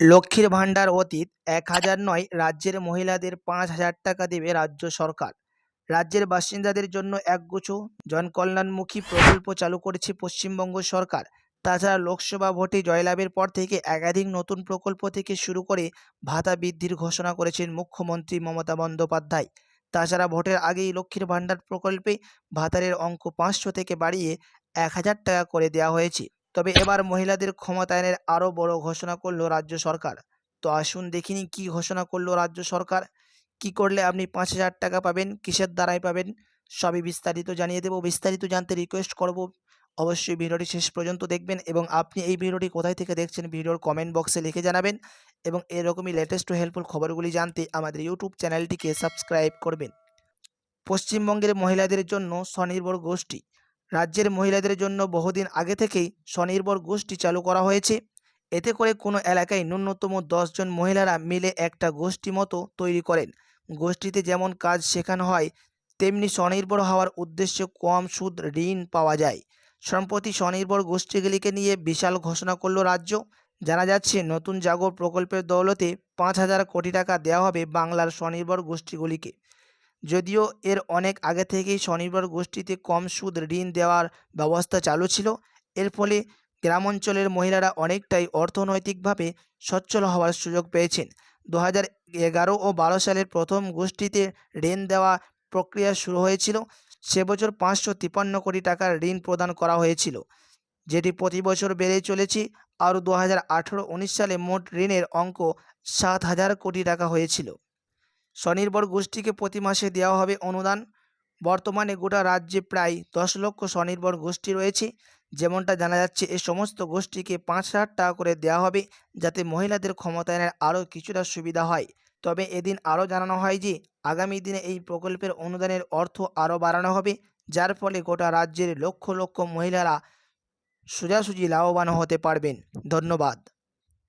লক্ষ্মীর ভাণ্ডার অতীত এক হাজার নয় রাজ্যের মহিলাদের পাঁচ হাজার টাকা দেবে রাজ্য সরকার। রাজ্যের বাসিন্দাদের জন্য একগুচ্ছ জনকল্যাণমুখী প্রকল্প চালু করেছে পশ্চিমবঙ্গ সরকার। তাছাড়া লোকসভা ভোটে জয়লাভের পর থেকে একাধিক নতুন প্রকল্প থেকে শুরু করে ভাতা বৃদ্ধির ঘোষণা করেছেন মুখ্যমন্ত্রী মমতা বন্দ্যোপাধ্যায়। তাছাড়া ভোটের আগেই লক্ষ্মীর ভাণ্ডার প্রকল্পে ভাতারের অঙ্ক পাঁচশো থেকে বাড়িয়ে এক হাজার টাকা করে দেওয়া হয়েছে। তবে এবার মহিলাদের ক্ষমতায়নের আরও বড় ঘোষণা করল রাজ্য সরকার। তো আসুন দেখিনি কী ঘোষণা করল রাজ্য সরকার। কি করলে আপনি পাঁচ হাজার টাকা পাবেন, কিসের দ্বারাই পাবেন, সবই বিস্তারিত জানিয়ে দেবো। বিস্তারিত জানতে রিকোয়েস্ট করব, অবশ্যই ভিডিওটি শেষ পর্যন্ত দেখবেন এবং আপনি এই ভিডিওটি কোথায় থেকে দেখছেন ভিডিওর কমেন্ট বক্সে লিখে জানাবেন এবং এরকমই লেটেস্ট ও হেল্পফুল খবরগুলি জানতে আমাদের ইউটিউব চ্যানেলটিকে সাবস্ক্রাইব করবেন। পশ্চিমবঙ্গের মহিলাদের জন্য স্বনির্ভর গোষ্ঠী। রাজ্যের মহিলাদের জন্য বহুদিন আগে থেকেই স্বনির্ভর গোষ্ঠী চালু করা হয়েছে। এতে করে কোনো এলাকায় ন্যূনতম দশজন মহিলারা মিলে একটা গোষ্ঠী মতো তৈরি করেন। গোষ্ঠীতে যেমন কাজ শেখানো হয়, তেমনি স্বনির্ভর হওয়ার উদ্দেশ্যে কম সুদ ঋণ পাওয়া যায়। সম্প্রতি স্বনির্ভর গোষ্ঠীগুলিকে নিয়ে বিশাল ঘোষণা করল রাজ্য। জানা যাচ্ছে, নতুন জাগর প্রকল্পের দৌলতে পাঁচ হাজার কোটি টাকা দেওয়া হবে বাংলার স্বনির্ভর গোষ্ঠীগুলিকে। যদিও এর অনেক আগে থেকেই স্বনির্ভর গোষ্ঠীতে কম সুদ ঋণ দেওয়ার ব্যবস্থা চালু ছিল। এর ফলে গ্রাম অঞ্চলের মহিলারা অনেকটাই অর্থনৈতিকভাবে সচ্ছল হওয়ার সুযোগ পেয়েছেন। দু এগারো ও বারো সালের প্রথম গোষ্ঠীতে ঋণ দেওয়া প্রক্রিয়া শুরু হয়েছিল। সে বছর পাঁচশো তিপ্পান্ন কোটি টাকার ঋণ প্রদান করা হয়েছিল, যেটি প্রতি বছর বেড়ে চলেছে। আর দু হাজার সালে মোট ঋণের অঙ্ক সাত হাজার কোটি টাকা হয়েছিল। স্বনির্ভর গোষ্ঠীকে প্রতি মাসে দেওয়া হবে অনুদান। বর্তমানে গোটা রাজ্যে প্রায় দশ লক্ষ স্বনির্ভর গোষ্ঠী রয়েছে। যেমনটা জানা যাচ্ছে এই সমস্ত গোষ্ঠীকে পাঁচ হাজার টাকা করে দেওয়া হবে যাতে মহিলাদের ক্ষমতায়নের আরও কিছুটা সুবিধা হয়। তবে এদিন আরও জানানো হয় যে, আগামী দিনে এই প্রকল্পের অনুদানের অর্থ আরও বাড়ানো হবে, যার ফলে গোটা রাজ্যের লক্ষ লক্ষ মহিলারা সোজাসুজি লাভবান হতে পারবেন। ধন্যবাদ।